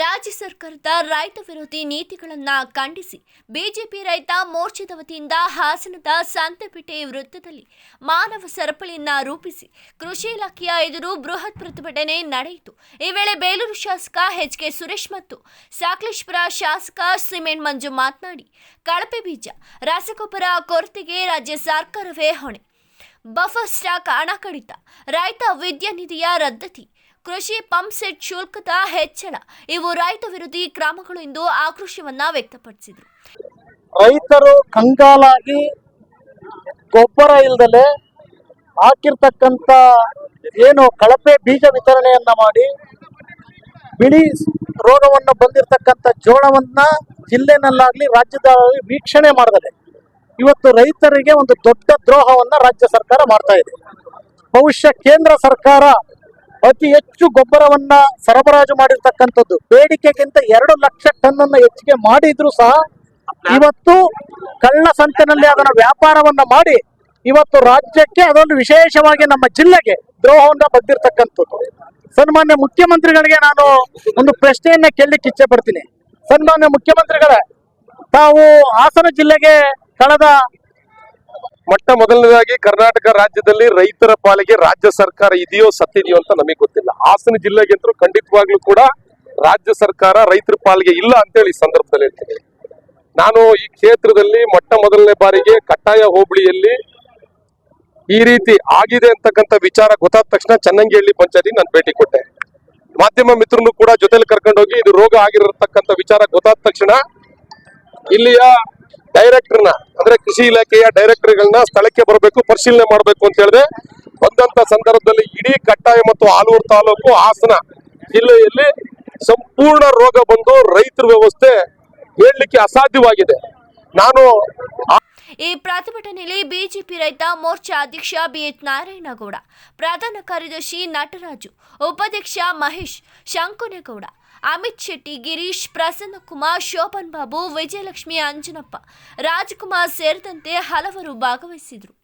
ರಾಜ್ಯ ಸರ್ಕಾರದ ರೈತ ವಿರೋಧಿ ನೀತಿಗಳನ್ನು ಖಂಡಿಸಿ ಬಿಜೆಪಿ ರೈತ ಮೋರ್ಚಾದ ವತಿಯಿಂದ ಹಾಸನದ ಸಂತೆಪೇಟೆ ವೃತ್ತದಲ್ಲಿ ಮಾನವ ಸರಪಳಿಯನ್ನ ರೂಪಿಸಿ ಕೃಷಿ ಇಲಾಖೆಯ ಎದುರು ಬೃಹತ್ ಪ್ರತಿಭಟನೆ ನಡೆಯಿತು. ಈ ವೇಳೆ ಬೇಲೂರು ಶಾಸಕ ಎಚ್ ಕೆ ಸುರೇಶ್ ಮತ್ತು ಸಾಕ್ಲೇಶ್ಪುರ ಶಾಸಕ ಸಿಮೆಂಟ್ ಮಂಜು ಮಾತನಾಡಿ, ಕಳಪೆ ಬೀಜ, ರಸಗೊಬ್ಬರ ಕೊರತೆಗೆ ರಾಜ್ಯ ಸರ್ಕಾರವೇ ಹೊಣೆ. ಬಫರ್ ಸ್ಟಾಕ್ ಹಣ ಕಡಿತ ರೈತ ವಿದ್ಯಾನಿಧಿಯ ರದ್ದತಿ ಕೃಷಿ ಪಂಪ್ ಸೆಟ್ ಶುಲ್ಕದ ಹೆಚ್ಚಳ. ಇವು ರೈತ ವಿರೋಧಿ ಕ್ರಮಗಳು ಎಂದು ಆಕ್ರೋಶವನ್ನ ವ್ಯಕ್ತಪಡಿಸಿದರು. ರೈತರು ಕಂಗಾಲಾಗಿ ಗೊಬ್ಬರ ಇಲ್ಲದಲೆ ಹಾಕಿರ್ತಕ್ಕಂಥ ಏನು ಕಳಪೆ ಬೀಜ ವಿತರಣೆಯನ್ನ ಮಾಡಿ ಬಿಳಿ ರೋಗವನ್ನು ಬಂದಿರತಕ್ಕಂಥ ಜೋಳವನ್ನ ಜಿಲ್ಲೆನಲ್ಲಾಗ್ಲಿ ರಾಜ್ಯದಲ್ಲಿ ವೀಕ್ಷಣೆ ಮಾಡಿದರೆ ಇವತ್ತು ರೈತರಿಗೆ ಒಂದು ದೊಡ್ಡ ದ್ರೋಹವನ್ನ ರಾಜ್ಯ ಸರ್ಕಾರ ಮಾಡ್ತಾ ಇದೆ. ಬಹುಶಃ ಕೇಂದ್ರ ಸರ್ಕಾರ ಅತಿ ಹೆಚ್ಚು ಗೊಬ್ಬರವನ್ನ ಸರಬರಾಜು ಮಾಡಿರ್ತಕ್ಕಂಥದ್ದು. ಬೇಡಿಕೆಗಿಂತ ಎರಡು ಲಕ್ಷ ಟನ್ ಅನ್ನ ಹೆಚ್ಚಿಗೆ ಮಾಡಿದ್ರು ಸಹ ಇವತ್ತು ಕಳ್ಳ ಸಂತೆನಲ್ಲಿ ಅದನ್ನ ವ್ಯಾಪಾರವನ್ನ ಮಾಡಿ ಇವತ್ತು ರಾಜ್ಯಕ್ಕೆ ಅದೊಂದು ವಿಶೇಷವಾಗಿ ನಮ್ಮ ಜಿಲ್ಲೆಗೆ ದ್ರೋಹವನ್ನ ಬಂದಿರತಕ್ಕಂಥದ್ದು ಸನ್ಮಾನ್ಯ ಮುಖ್ಯಮಂತ್ರಿಗಳಿಗೆ ನಾನು ಒಂದು ಪ್ರಶ್ನೆಯನ್ನ ಕೇಳಲಿಕ್ಕೆ ಇಚ್ಛೆ ಪಡ್ತೀನಿ. ಸನ್ಮಾನ್ಯ ಮುಖ್ಯಮಂತ್ರಿಗಳೇ, ತಾವು ಹಾಸನ ಜಿಲ್ಲೆಗೆ ಕಳೆದ ಮೊಟ್ಟ ಮೊದಲನೇದಾಗಿ ಕರ್ನಾಟಕ ರಾಜ್ಯದಲ್ಲಿ ರೈತರ ಪಾಲಿಗೆ ರಾಜ್ಯ ಸರ್ಕಾರ ಇದೆಯೋ ಸತ್ತಿದೆಯೋ ಅಂತ ನಮಗೆ ಗೊತ್ತಿಲ್ಲ. ಹಾಸನ ಜಿಲ್ಲೆಗಂತೂ ಖಂಡಿತವಾಗ್ಲೂ ಕೂಡ ರಾಜ್ಯ ಸರ್ಕಾರ ರೈತರ ಪಾಲಿಗೆ ಇಲ್ಲ ಅಂತೇಳಿ ಈ ಸಂದರ್ಭದಲ್ಲಿ ಹೇಳ್ತೀನಿ. ನಾನು ಈ ಕ್ಷೇತ್ರದಲ್ಲಿ ಮೊಟ್ಟ ಮೊದಲನೇ ಬಾರಿಗೆ ಕಟ್ಟಾಯ ಹೋಬಳಿಯಲ್ಲಿ ಈ ರೀತಿ ಆಗಿದೆ ಅಂತಕ್ಕಂಥ ವಿಚಾರ ಗೊತ್ತಾದ ತಕ್ಷಣ ಚನ್ನಂಗಿಹಳ್ಳಿ ಪಂಚಾಯತಿ ನಾನು ಭೇಟಿ ಕೊಟ್ಟೆ. ಮಾಧ್ಯಮ ಮಿತ್ರನು ಕೂಡ ಜೊತೆಲಿ ಕರ್ಕೊಂಡೋಗಿ ಇದು ರೋಗ ಆಗಿರತಕ್ಕಂಥ ವಿಚಾರ ಗೊತ್ತಾದ ತಕ್ಷಣ ಇಲ್ಲಿಯ ಡೈರೆಕ್ಟರ್ನ ಅಂದ್ರೆ ಕೃಷಿ ಇಲಾಖೆಯ ಡೈರೆಕ್ಟರ್ಗಳನ್ನ ಸ್ಥಳಕ್ಕೆ ಬರಬೇಕು, ಪರಿಶೀಲನೆ ಮಾಡಬೇಕು ಅಂತ ಹೇಳಿದೆ. ಬಂದಂತ ಸಂದರ್ಭದಲ್ಲಿ ಇಡೀ ಕಟ್ಟಾಯ ಮತ್ತು ಆಲೂರು ತಾಲೂಕು ಹಾಸನ ಜಿಲ್ಲೆಯಲ್ಲಿ ಸಂಪೂರ್ಣ ರೋಗ ಬಂದು ರೈತರ ವ್ಯವಸ್ಥೆ ಹೇಳಲಿಕ್ಕೆ ಅಸಾಧ್ಯವಾಗಿದೆ. ನಾನು ಈ ಪ್ರತಿಭಟನೆಯಲ್ಲಿ ಬಿಜೆಪಿ ರೈತ ಮೋರ್ಚಾ ಅಧ್ಯಕ್ಷ ಬಿಎಚ್ ನಾರಾಯಣಗೌಡ, ಪ್ರಧಾನ ಕಾರ್ಯದರ್ಶಿ ನಟರಾಜು, ಉಪಾಧ್ಯಕ್ಷ ಮಹೇಶ್ ಶಂಕುನೇಗೌಡ ಅಮಿತ್ ಶೆಟ್ಟಿ ಗಿರೀಶ್ ಪ್ರಸನ್ನಕುಮಾರ್ ಶೋಭನ್ ಬಾಬು ವಿಜಯಲಕ್ಷ್ಮಿ ಅಂಜನಪ್ಪ ರಾಜ್ಕುಮಾರ್ ಸೇರಿದಂತೆ ಹಲವರು ಭಾಗವಹಿಸಿದರು.